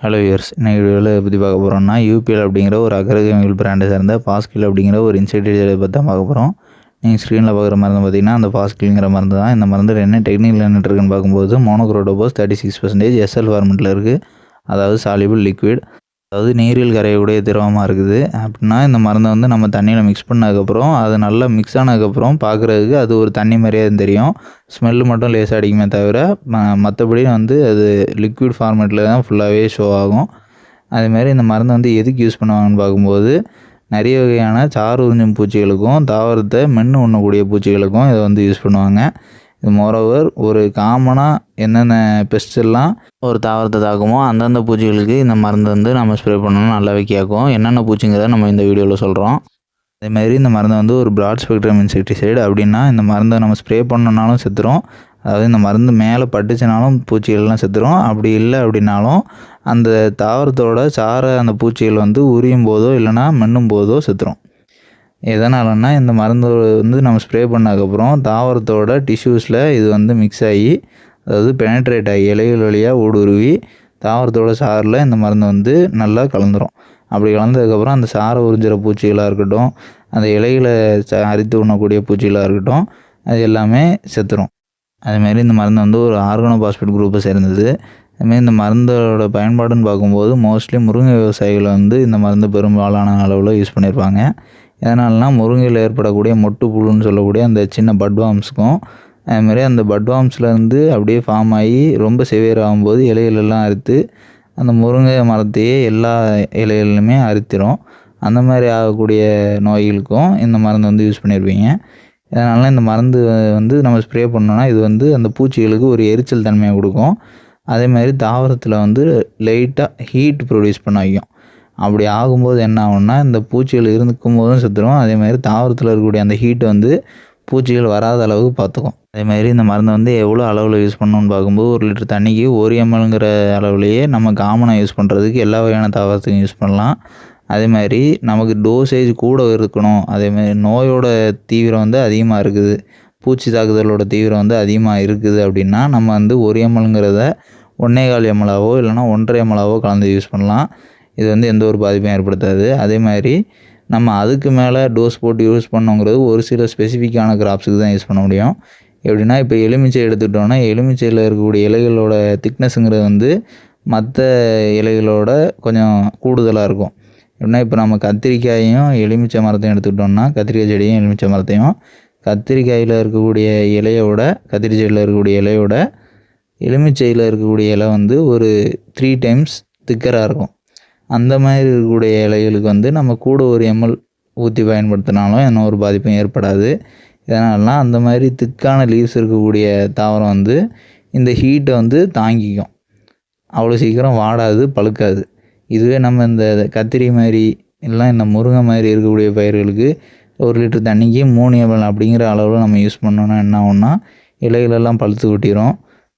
Hello years இன்னைக்கு வீடியோவில் பற்றி பார்க்க போகிறோம்னா யூபிஎல் அப்படிங்கிற ஒரு அக்ரகமிகள் பிராண்டை சேர்ந்த பாஸ்கில் அப்படிங்கிற ஒரு இன்செக்டிசைடை பற்றி தான் பார்க்க போகிறோம் நீங்கள் ஸ்க்ரீனில் பார்க்குற மருந்து பார்த்தீங்கன்னா அந்த பாஸ்கில்ங்கிற மருந்து தான். இந்த மருந்து என்ன டெக்னிக்கல் என்ன இருக்குன்னு பார்க்கும்போது monocrotophos thirty six percentage SL ஃபார்மெட்டில் இருக்குது அதாவது சாலிபிள் லிக்விட் அதாவது நீரில் கரையக்கூடிய திரவமாக இருக்குது. அப்படின்னா இந்த மருந்தை வந்து நம்ம தண்ணியில் மிக்ஸ் பண்ணதுக்கப்புறம் அது நல்லா மிக்ஸ் ஆனதுக்கப்புறம் பார்க்குறதுக்கு அது ஒரு தண்ணி மாதிரியே தெரியும். ஸ்மெல்லு மட்டும் லேசாக அடிக்குமே தவிர மற்றபடி வந்து அது லிக்விட் ஃபார்மேட்டில் தான் ஃபுல்லாகவே ஷோ ஆகும். அதேமாதிரி இந்த மருந்தை வந்து எதுக்கு யூஸ் பண்ணுவாங்கன்னு பார்க்கும்போது நிறைய வகையான சாறு உறிஞ்சும் பூச்சிகளுக்கும் தாவரத்தை மென்று உண்ணக்கூடிய பூச்சிகளுக்கும் இதை வந்து யூஸ் பண்ணுவாங்க. மோரோவர் ஒரு காமனாக என்னென்ன பெஸ்டெல்லாம் ஒரு தாவரத்தை தாக்குமோ அந்தந்த பூச்சிகளுக்கு இந்த மருந்து வந்து நம்ம ஸ்ப்ரே பண்ணணும் நல்லாவே கேட்கும். என்னென்ன பூச்சிங்கிறத நம்ம இந்த வீடியோவில் சொல்கிறோம் அதேமாதிரி இந்த மருந்து வந்து ஒரு ப்ராட் ஸ்பெக்ட்ரம் இன்செக்டிசைடு அப்படின்னா இந்த மருந்தை நம்ம ஸ்ப்ரே பண்ணனாலும் செத்துரும். அதாவது இந்த மருந்து மேலே பட்டுச்சுனாலும் பூச்சிகள்லாம் செத்துரும். அப்படி இல்லை அப்படின்னாலும் அந்த தாவரத்தோட சாரை அந்த பூச்சிகள் வந்து உரியும் போதோ இல்லைனா மென்னும் போதோ செத்துரும். எதனாலன்னா இந்த மருந்து வந்து நம்ம ஸ்ப்ரே பண்ணதுக்கப்புறம் தாவரத்தோட டிஷ்யூஸில் இது வந்து மிக்ஸ் ஆகி அதாவது பெனட்ரேட் ஆகி இலைகள் வழியாக ஊடுருவி தாவரத்தோட சாரில் இந்த மருந்து வந்து நல்லா கலந்துரும். அப்படி கலந்ததுக்கப்புறம் அந்த சாரை உறிஞ்சிற பூச்சிகளாக இருக்கட்டும் அந்த இலைகளை அரித்து உண்ணக்கூடிய பூச்சிகளாக இருக்கட்டும் அது எல்லாமே செத்துரும். அதுமாரி இந்த மருந்து வந்து ஒரு ஆர்கனோ பாஸ்பேட் குரூப்பை சேர்ந்தது அதுமாரி இந்த மருந்தோட பயன்பாடுன்னு பார்க்கும்போது மோஸ்ட்லி முருங்கை விவசாயிகள் வந்து இந்த மருந்து பெரும்பாலான அளவில் யூஸ் பண்ணியிருப்பாங்க எதனால்னா முருங்கையில் ஏற்படக்கூடிய மொட்டு புழுன்னு சொல்லக்கூடிய அந்த சின்ன பட்வாம்ஸுக்கும் அதுமாரி அந்த பட்வாம்ஸ்லேருந்து அப்படியே ஃபார்ம் ஆகி ரொம்ப சிவியர் ஆகும்போது இலைகளெல்லாம் அறுத்து அந்த முருங்கை மரத்தையே எல்லா இலைகளிலுமே அறுத்திரும். அந்த மாதிரி ஆகக்கூடிய நோய்களுக்கும் இந்த மருந்து வந்து யூஸ் பண்ணியிருப்பீங்க அதனால் இந்த மருந்து வந்து நம்ம ஸ்ப்ரே பண்ணோன்னா இது வந்து அந்த பூச்சிகளுக்கு ஒரு எரிச்சல் தன்மையை கொடுக்கும். அதே மாதிரி தாவரத்தில் வந்து லைட்டாக ஹீட் ப்ரொடியூஸ் பண்ண வைக்கும். அப்படி ஆகும்போது என்ன ஆகும்னா இந்த பூச்சிகள் இருக்கும் போதும் செத்துடும் அதே மாதிரி தாவரத்தில் இருக்கக்கூடிய அந்த ஹீட் வந்து பூச்சிகள் வராத அளவுக்கு பார்த்துக்கும். அதே மாதிரி இந்த மருந்தை வந்து எவ்வளோ அளவில் யூஸ் பண்ணணும்னு பார்க்கும்போது ஒரு லிட்டர் தண்ணிக்கு ஒரு எம்எல்ங்கிற அளவுலேயே நம்ம காமனாக யூஸ் பண்ணுறதுக்கு எல்லா வகையான தாவரத்துக்கும் யூஸ் பண்ணலாம். அதே மாதிரி நமக்கு டோசேஜ் கூட இருக்கணும். அதேமாதிரி நோயோட தீவிரம் வந்து அதிகமாக இருக்குது. பூச்சி தாக்குதலோட தீவிரம் வந்து அதிகமாக இருக்குது அப்படின்னா நம்ம வந்து ஒரு எம்எல்ங்கிறத ஒன்றே கால் எம்எலாவோ இல்லைனா ஒன்றரை எம்எலாவோ கலந்து யூஸ் பண்ணலாம். இது வந்து எந்த ஒரு பாதிப்பும் ஏற்படுத்தாது. அதே மாதிரி நம்ம அதுக்கு மேலே டோஸ் போட்டு யூஸ் பண்ணோங்கிறது ஒரு சில ஸ்பெசிஃபிக்கான கிராப்ஸுக்கு தான் யூஸ் பண்ண முடியும். எப்படின்னா இப்போ எலுமிச்சை எடுத்துக்கிட்டோன்னா எலுமிச்சையில் இருக்கக்கூடிய இலைகளோட திக்னஸ்ங்கிறது வந்து மற்ற இலைகளோட கொஞ்சம் கூடுதலாக இருக்கும். எப்படின்னா இப்போ நம்ம கத்திரிக்காயையும் எலுமிச்சை மரத்தையும் எடுத்துக்கிட்டோம்னா கத்திரிக்காய் செடியும் எலுமிச்சை மரத்தையும் கத்திரிக்காயில் இருக்கக்கூடிய இலையோட கத்திரி செடியில் இருக்கக்கூடிய இலையோட எலுமிச்சையில் இருக்கக்கூடிய இலை வந்து ஒரு த்ரீ டைம்ஸ் திக்கராக இருக்கும். அந்த மாதிரி இருக்கக்கூடிய இலைகளுக்கு வந்து நம்ம கூட ஒரு எம்எல் ஊற்றி பயன்படுத்தினாலும் என்ன ஒரு பாதிப்பும் ஏற்படாது. இதனாலலாம் அந்த மாதிரி திக்கான லீவ்ஸ் இருக்கக்கூடிய தாவரம் வந்து இந்த ஹீட்டை வந்து தாங்கிக்கும். அவ்வளோ சீக்கிரம் வாடாது பழுக்காது. இதுவே நம்ம இந்த கத்திரி மாதிரி எல்லாம் இந்த முருங்கை மாதிரி இருக்கக்கூடிய பயிர்களுக்கு ஒரு லிட்டர் தண்ணிக்கு மூணு எம்எல் அப்படிங்கிற அளவில் நம்ம யூஸ் பண்ணோன்னா என்ன ஆகும்னா இலைகளெல்லாம் பழுத்து கொட்டிடும்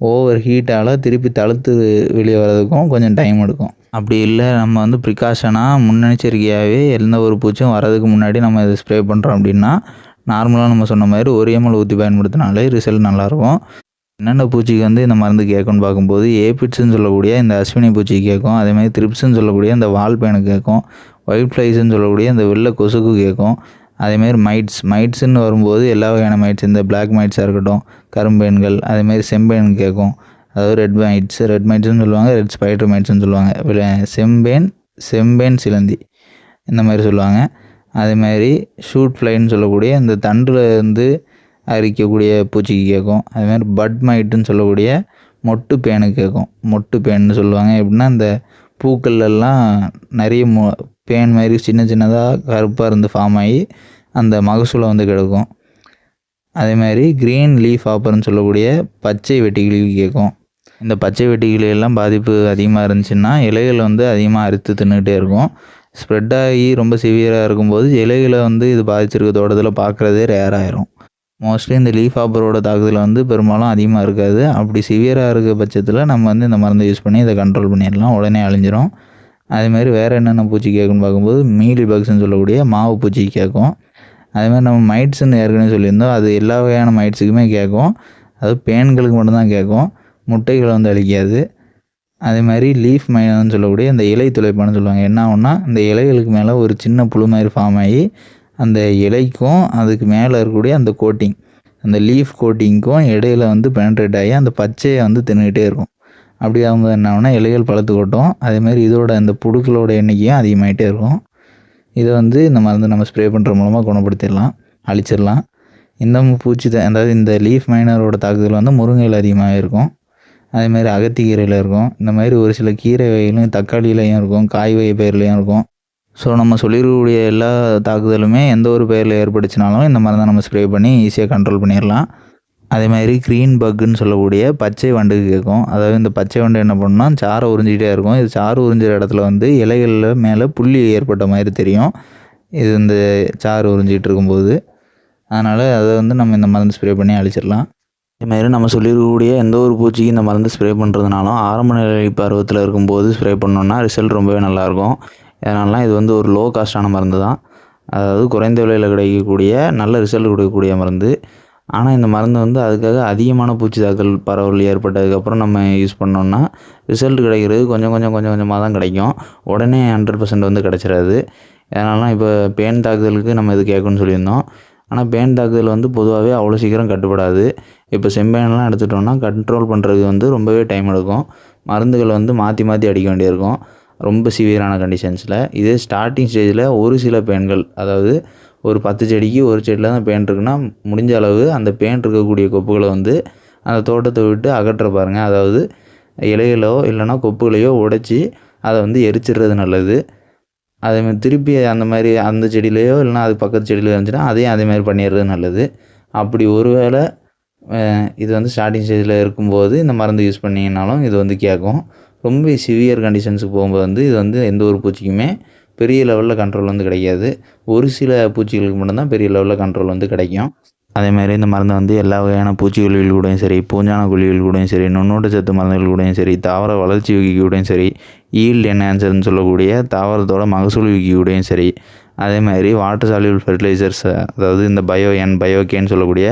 ஓவர் ஹீட்டால் திருப்பி தழுத்து வெளியே வர்றதுக்கும் கொஞ்சம் டைம் எடுக்கும். அப்படி இல்லை நம்ம வந்து ப்ரிகாஷனாக முன்னெச்சரிக்கையாகவே எந்த ஒரு பூச்சும் வரதுக்கு முன்னாடி நம்ம இதை ஸ்ப்ரே பண்ணுறோம் அப்படின்னா நார்மலாக நம்ம சொன்ன மாதிரி ஒரு எம்எல் ஊற்றி பயன்படுத்தினாலே ரிசல்ட் நல்லாயிருக்கும். என்னென்ன பூச்சிக்கு வந்து இந்த மருந்து கேட்கும்னு பார்க்கும்போது ஏபிட்ஸ்ன்னு சொல்லக்கூடிய இந்த அஸ்வினி பூச்சி கேட்கும் அதேமாதிரி த்ரிப்ஸ்ன்னு சொல்லக்கூடிய இந்த வால் பேனுக்கு கேட்கும் ஒயிட் ஃப்ளைஸ்ன்னு சொல்லக்கூடிய இந்த வெள்ளை கொசுக்கு கேட்கும் அதேமாரி மைட்ஸ் மைட்ஸ்ன்னு வரும்போது எல்லா வகையான மைட்ஸ் இந்த பிளாக் மைட்ஸாக இருக்கட்டும் கரும்பேன்கள் அதேமாதிரி செம்பேன் கேட்கும் அதாவது ரெட் மைட்ஸ் ரெட் மைட்ஸ்னு சொல்லுவாங்க ரெட் ஸ்பைடர் மைட்ஸ்னு சொல்லுவாங்க. செம்பேன் செம்பேன் சிலந்தி. இந்த மாதிரி சொல்லுவாங்க. அதேமாதிரி ஷூட் ஃப்ளைன்னு சொல்லக்கூடிய இந்த தண்டில் இருந்து அரிக்கக்கூடிய பூச்சிக்கு கேட்கும் அதுமாதிரி பட் மைட்டுன்னு சொல்லக்கூடிய மொட்டு பேனுக்கு கேட்கும் மொட்டு பேன்னு சொல்லுவாங்க. எப்படின்னா இந்த பூக்கள்லாம் நிறைய மொ பேன் மாதிரி சின்ன சின்னதாக கருப்பாக இருந்து ஃபார்ம் ஆகி அந்த மகசூலை வந்து கிடக்கும். அதே மாதிரி க்ரீன் லீஃப் ஆப்பர்னு சொல்லக்கூடிய பச்சை வெட்டிகளுக்கு கேட்கும் இந்த பச்சை வெட்டிகளெல்லாம் பாதிப்பு அதிகமாக இருந்துச்சுன்னா இலைகள் வந்து அதிகமாக அறுத்து தின்னுகிட்டே இருக்கும். ஸ்ப்ரெட் ஆகி ரொம்ப சிவியராக இருக்கும்போது இலைகளை வந்து இது பாதிச்சிருக்க தோட்டத்தில் பார்க்குறதே ரேர் ஆயிரும். மோஸ்ட்லி இந்த லீஃப் ஆப்பரோட தாக்குதல் வந்து பெரும்பாலும் அதிகமாக இருக்காது. அப்படி சிவியராக இருக்க பட்சத்தில் நம்ம வந்து இந்த மருந்தை யூஸ் பண்ணி இதை கண்ட்ரோல் பண்ணிடலாம். உடனே அழிஞ்சிரும். அதேமாதிரி வேறு என்னென்ன பூச்சி கேட்குன்னு பார்க்கும்போது மீலி பக்ஸ்ன்னு சொல்லக்கூடிய மாவு பூச்சி கேட்கும். அதேமாதிரி நம்ம மைட்ஸ்ன்னு ஏற்கனவே சொல்லியிருந்தோம். அது எல்லா வகையான மைட்ஸுக்குமே கேட்கும். அது பேன்களுக்கு மட்டும்தான் கேட்கும். முட்டைகளை வந்து அழிக்காது. அதே மாதிரி லீஃப் மைனர்னு சொல்லக்கூடிய இந்த இலை துளைப்பான்னு சொல்லுவாங்க. என்ன ஆகும்னா இந்த இலைகளுக்கு மேலே ஒரு சின்ன புழு மாதிரி ஃபார்ம் ஆகி அந்த இலைக்கும் அதுக்கு மேலே இருக்கக்கூடிய அந்த கோட்டிங் அந்த லீஃப் கோட்டிங்க்கும் இடையில வந்து பெனட்ரேட் ஆகி அந்த பச்சையை வந்து தின்னுக்கிட்டே இருக்கும். அப்படி அவங்க என்ன ஆகும்னா இலைகள் பழுத்து கொட்டும். அதேமாதிரி இதோட இந்த புழுக்களோட எண்ணிக்கையும் அதிகமாகிட்டே இருக்கும். இதை வந்து இந்த மருந்து நம்ம ஸ்ப்ரே பண்ணுற மூலமாக குணப்படுத்திடலாம் அழிச்சிடலாம். இந்த பூச்சி தான் அதாவது இந்த லீஃப் மைனரோட தாக்குதல் வந்து முருங்கையில் அதிகமாக இருக்கும். அதே மாதிரி அகத்திக்கீரையில் இருக்கும். இந்த மாதிரி ஒரு சில கீரை வகைகளும் தக்காளியிலையும் இருக்கும் காய் வகை பயிர்லையும் இருக்கும். ஸோ நம்ம சொல்லியிருக்கக்கூடிய எல்லா தாக்குதலுமே எந்த ஒரு பயிரில் ஏற்பட்டுச்சுனாலும் இந்த மருந்தை நம்ம ஸ்ப்ரே பண்ணி ஈஸியாக கண்ட்ரோல் பண்ணிடலாம். அதே மாதிரி க்ரீன் பக்குன்னு சொல்லக்கூடிய பச்சை வண்டுக்கு கேட்கும். அதாவது இந்த பச்சை வண்டு என்ன பண்ணுன்னா சாரை உறிஞ்சிக்கிட்டே இருக்கும். இது சாறு உறிஞ்சிற இடத்துல வந்து இலைகளில் மேலே புள்ளி ஏற்பட்ட மாதிரி தெரியும். இது இந்த சாறு உறிஞ்சிக்கிட்டு இருக்கும்போது. அதனால் அதை வந்து நம்ம இந்த மருந்து ஸ்ப்ரே பண்ணி அழிச்சிடலாம். இதுமாரி நம்ம சொல்லியிருக்கக்கூடிய எந்த ஒரு பூச்சிக்கு இந்த மருந்து ஸ்ப்ரே பண்ணுறதுனாலும் ஆரம்ப நிலை பருவத்தில் இருக்கும்போது ஸ்ப்ரே பண்ணோன்னா ரிசல்ட் ரொம்பவே நல்லாயிருக்கும். இதனாலலாம் இது வந்து ஒரு லோ காஸ்ட்டான மருந்து தான். அதாவது குறைந்த விலையில் கிடைக்கக்கூடிய நல்ல ரிசல்ட் கொடுக்கக்கூடிய மருந்து. ஆனால் இந்த மருந்து வந்து அதுக்காக அதிகமான பூச்சி தாக்கல் பரவல் ஏற்பட்டதுக்கப்புறம் நம்ம யூஸ் பண்ணோம்னா ரிசல்ட் கிடைக்கிறது கொஞ்சம் கொஞ்சம் கொஞ்சம் கொஞ்சமாக தான் கிடைக்கும். உடனே ஹண்ட்ரட் பர்சன்ட் வந்து கிடச்சிடாது அதனால இப்போ பேன் தாக்குதலுக்கு நம்ம இது கேட்கணும்னு சொல்லியிருந்தோம். ஆனால் பேன் தாக்குதல் வந்து பொதுவாகவே அவ்வளோ சீக்கிரம் கட்டுப்படாது. இப்போ செம்பேனெலாம் எடுத்துட்டோம்னா கண்ட்ரோல் பண்ணுறது வந்து ரொம்பவே டைம் எடுக்கும். மருந்துகள் வந்து மாற்றி மாற்றி அடிக்க வேண்டியிருக்கும். ரொம்ப சிவியரான கண்டிஷன்ஸில் இதே ஸ்டார்டிங் ஸ்டேஜில் ஒரு சில பேன்கள் அதாவது ஒரு பத்து செடிக்கு ஒரு செடியில் தான் பேன் இருக்குன்னா முடிஞ்ச அளவு அந்த பேன் இருக்கக்கூடிய கொப்புகளை வந்து அந்த தோட்டத்தை விட்டு அகற்ற பாருங்கள் அதாவது இலைகளோ இல்லைன்னா கொப்புகளையோ உடைச்சி அதை வந்து எரிச்சிடுறது நல்லது. அதேமாதிரி திருப்பி அந்த மாதிரி அந்த செடியிலையோ இல்லைனா அது பக்கத்து செடியிலையோ இருந்துச்சுன்னா அதையும் அதே மாதிரி பண்ணிடுறது நல்லது. அப்படி ஒரு வேளை இது வந்து ஸ்டார்டிங் ஸ்டேஜில் இருக்கும்போது இந்த மருந்து யூஸ் பண்ணிங்கனாலும் இது வந்து கேட்கும் ரொம்ப சிவியர் கண்டிஷன்ஸுக்கு போகும்போது வந்து இது வந்து எந்த ஒரு பூச்சிக்குமே பெரிய லெவலில் கண்ட்ரோல் வந்து கிடைக்காது. ஒரு சில பூச்சிகளுக்கு மட்டும்தான் பெரிய லெவலில் கண்ட்ரோல் வந்து கிடைக்கும். அதேமாதிரி இந்த மருந்தை வந்து எல்லா வகையான பூச்சிக்கொல்லிகள் கூடயும் சரி பூஞ்சான கொல்லிகள் கூடயும் சரி நுண்ணூட்ட சத்து மருந்துகள் கூடயும் சரி தாவர வளர்ச்சி விக்கி கூடயும் சரி ஈல்டு என்ஹான்சர்னு சொல்லக்கூடிய தாவரத்தோட மகசூல் விக்கி கூடயும் சரி அதே மாதிரி வாட்டர் சால்யூல் ஃபெர்டிலைசர்ஸ் அதாவது இந்த பயோ என் பயோகேன்னு சொல்லக்கூடிய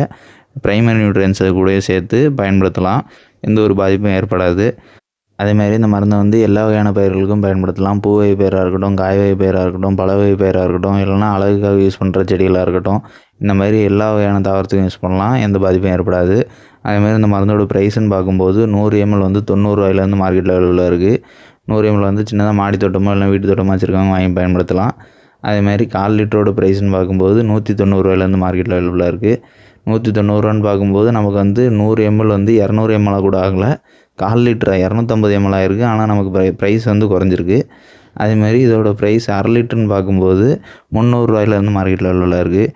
ப்ரைமரி நியூட்ரியன்ஸை கூடயும் சேர்த்து பயன்படுத்தலாம். எந்த ஒரு பாதிப்பும் ஏற்படாது. அதேமாதிரி இந்த மருந்தை வந்து எல்லா வகையான பயிர்களுக்கும் பயன்படுத்தலாம். பூ வகை பயிராக இருக்கட்டும் காய் வகை பயிராக இருக்கட்டும் பழ வகை பயிராக இருக்கட்டும் இல்லைனா அழகுக்காக யூஸ் பண்ணுற செடிகளாக இருக்கட்டும் இந்த மாதிரி எல்லா வகையான தாவரத்துக்கும் யூஸ் பண்ணலாம். எந்த பாதிப்பும் ஏற்படாது. அதேமாதிரி இந்த மருந்தோட ப்ரைஸ்ன்னு பார்க்கும்போது நூறு எம்எல் வந்து தொண்ணூறுரூவாயிலேருந்து மார்க்கெட் லெவலில் இருக்குது நூறு எம்எல் வந்து சின்னதாக மாடி தோட்டமோ இல்லை வீட்டு தோட்டமாக வச்சுருக்காங்க வாங்கி பயன்படுத்தலாம். அதேமாதிரி கால் லிட்டரோட ப்ரைஸ்ன்னு பார்க்கும்போது நூற்றி தொண்ணூறுரூவாயிலேருந்து மார்க்கெட் லெவலில் இருக்குது நூற்றி தொண்ணூறுரூவான்னு பார்க்கும்போது நமக்கு வந்து நூறு எம்எல் வந்து இரநூறு எம்எல்லாக கூட ஆகலை. கால் லிட்டர் இரநூத்தம்பது எம்எல் ஆயிருக்கு. ஆனால் நமக்கு ப்ரை ப்ரைஸ் வந்து குறைஞ்சிருக்கு. அதேமாதிரி இதோட ப்ரைஸ் அரை லிட்டர்னு பார்க்கும்போது முந்நூறுரூவாயிலேருந்து மார்க்கெட் லெவலில் இருக்குது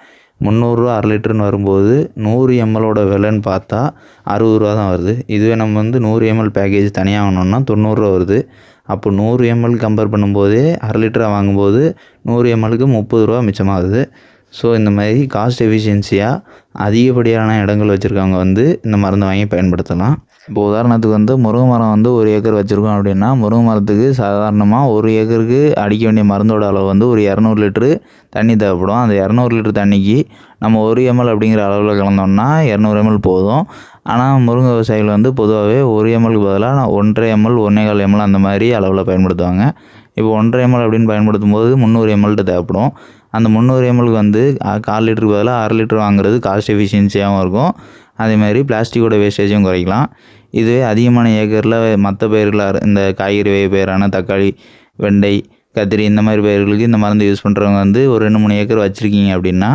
முந்நூறுரூவா அரை லிட்டர்னு வரும்போது நூறு எம்எலோட விலைன்னு பார்த்தா அறுபது ரூபா தான் வருது. இதுவே நம்ம வந்து நூறு எம்எல் பேக்கேஜ் தனியாக வாங்கினோம்னா தொண்ணூறுரூவா வருது. அப்போ நூறு எம்எல் கம்பேர் பண்ணும்போதே அரை லிட்டராக வாங்கும்போது நூறு எம்எலுக்கு முப்பது ரூபா மிச்சமாகுது. ஸோ இந்த மாதிரி காஸ்ட் எஃபிஷியன்சியாக அதிகப்படியான இடங்கள் வச்சுருக்கவங்க வந்து இந்த மருந்தை வாங்கி பயன்படுத்தலாம். இப்போ உதாரணத்துக்கு வந்து முருங்கை மரம் வந்து ஒரு ஏக்கர் வச்சுருக்கோம் அப்படின்னா முருங்கை மரத்துக்கு சாதாரணமாக ஒரு ஏக்கருக்கு அடிக்க வேண்டிய மருந்தோட அளவு வந்து ஒரு இரநூறு லிட்ரு தண்ணி தேவைப்படும். அந்த இரநூறு லிட்டர் தண்ணிக்கு நம்ம ஒரு எம்எல் அப்படிங்கிற அளவில் கலந்தோம்னா இரநூறு எம்எல் போதும். ஆனால் முருங்கை விவசாயிகள் வந்து பொதுவாகவே ஒரு எம்எல்க்கு பதிலாக ஒன்றரை எம்எல் ஒன்றே கால் எம்எல் அந்த மாதிரி அளவில் பயன்படுத்துவாங்க. இப்போ ஒன்றரை எம்எல் அப்படின்னு பயன்படுத்தும் போது முந்நூறு எம்எல்ட்டு தேவைப்படும். அந்த முந்நூறு எம்எல்க்கு வந்து கால் லிட்டருக்கு பதிலாக அரை லிட்டர் வாங்குறது காஸ்ட் எஃபிஷியன்சியாகவும் இருக்கும். அதேமாதிரி பிளாஸ்டிக்கோட வேஸ்டேஜும் குறைக்கலாம். இதுவே அதிகமான ஏக்கரில் மற்ற பயிர்களாக இந்த காய்கறி வகை பயிரான தக்காளி வெண்டை கத்திரி இந்த மாதிரி பயிர்களுக்கு இந்த மருந்து யூஸ் பண்ணுறவங்க வந்து ஒரு ரெண்டு மூணு ஏக்கர் வச்சுருக்கீங்க அப்படின்னா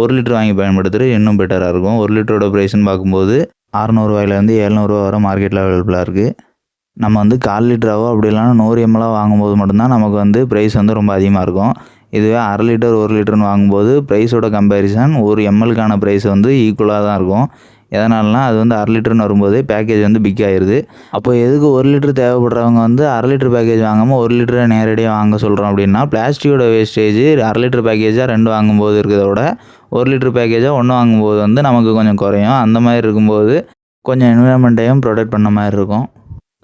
ஒரு லிட்டர் வாங்கி பயன்படுத்துகிறது இன்னும் பெட்டராக இருக்கும். ஒரு லிட்டரோட ப்ரைஸ்ன்னு பார்க்கும்போது அறநூறுவாயிலேருந்து எழுநூறுவா வர மார்க்கெட்டில் அவைலபிளாக இருக்குது நம்ம வந்து கால் லிட்டராவோ அப்படி இல்லைனா நூறு எம்எல்லாக வாங்கும்போது மட்டும்தான் நமக்கு வந்து ப்ரைஸ் வந்து ரொம்ப அதிகமாக இருக்கும். இதுவே அரை லிட்டர் ஒரு லிட்டர்னு வாங்கும்போது ப்ரைஸோட கம்பேரிசன் ஒரு எம்எல்க்கான ப்ரைஸ் வந்து ஈக்குவலாக தான் இருக்கும். எதனாலனா அது வந்து அரை லிட்டர்னு வரும்போது பேக்கேஜ் வந்து பிக் ஆயிடுது அப்போ எதுக்கு ஒரு லிட்டர் தேவைப்படுறவங்க வந்து அரை லிட்டர் பேக்கேஜ் வாங்காமல் ஒரு லிட்டரை நேரடியாக வாங்க சொல்கிறோம் அப்படின்னா பிளாஸ்டிக்கோட வேஸ்டேஜ் அரை லிட்டர் பேக்கேஜாக ரெண்டு வாங்கும்போது இருக்கிறத விட ஒரு லிட்டர் பேக்கேஜாக ஒன்று வாங்கும்போது வந்து நமக்கு கொஞ்சம் குறையும். அந்த மாதிரி இருக்கும்போது கொஞ்சம் என்விரான்மெண்ட்டையும் ப்ரொடெக்ட் பண்ண மாதிரி இருக்கும்.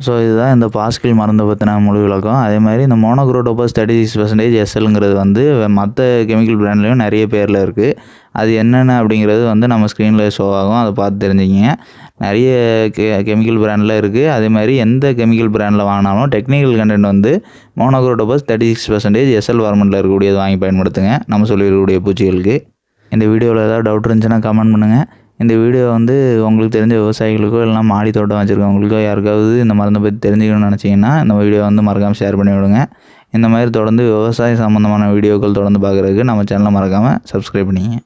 ஸோ இதுதான் இந்த பாஸ்கில் மருந்தை பற்றின முழு விளக்கம். அதே மாதிரி இந்த மோனோக்ரோடோபஸ் தேர்ட்டி சிக்ஸ் பர்சன்டேஜ் எஸ்எல்ங்கிறது வந்து மற்ற கெமிக்கல் பிராண்ட்லேயும் நிறைய பேரில் இருக்குது அது என்னென்ன அப்படிங்கிறது வந்து நம்ம ஸ்க்ரீனில் ஷோ ஆகும். அதை பார்த்து தெரிஞ்சுக்கிங்க. நிறைய கெ கெமிக்கல் பிராண்டில் இருக்குது அதே மாதிரி எந்த கெமிக்கல் பிராண்டில் வாங்கினாலும் டெக்னிக்கல் கண்டென்ட் வந்து monocrotophos thirty six percentage SL வார்மெண்ட்டில் இருக்கக்கூடியது வாங்கி பயன்படுத்துங்க. நம்ம சொல்லியிருக்கக்கூடிய பூச்சிகளுக்கு. இந்த வீடியோவில் ஏதாவது டவுட் இருந்துச்சுன்னா கமெண்ட் பண்ணுங்கள் இந்த வீடியோ வந்து உங்களுக்கு தெரிஞ்ச விவசாயிகளுக்கோ இல்லைனா மாடி தோட்டம் வச்சுருக்கவங்களுக்கோ யாருக்காவது இந்த மருந்தை பற்றி தெரிஞ்சுக்கணும்னு நினச்சிங்கன்னா இந்த வீடியோ வந்து மறக்காமல் ஷேர் பண்ணி விடுங்க. இந்த மாதிரி தொடர்ந்து விவசாய சம்மந்தமான வீடியோக்கள் தொடர்ந்து பார்க்குறதுக்கு நம்ம சேனலை மறக்காமல் சப்ஸ்கிரைப் பண்ணிங்க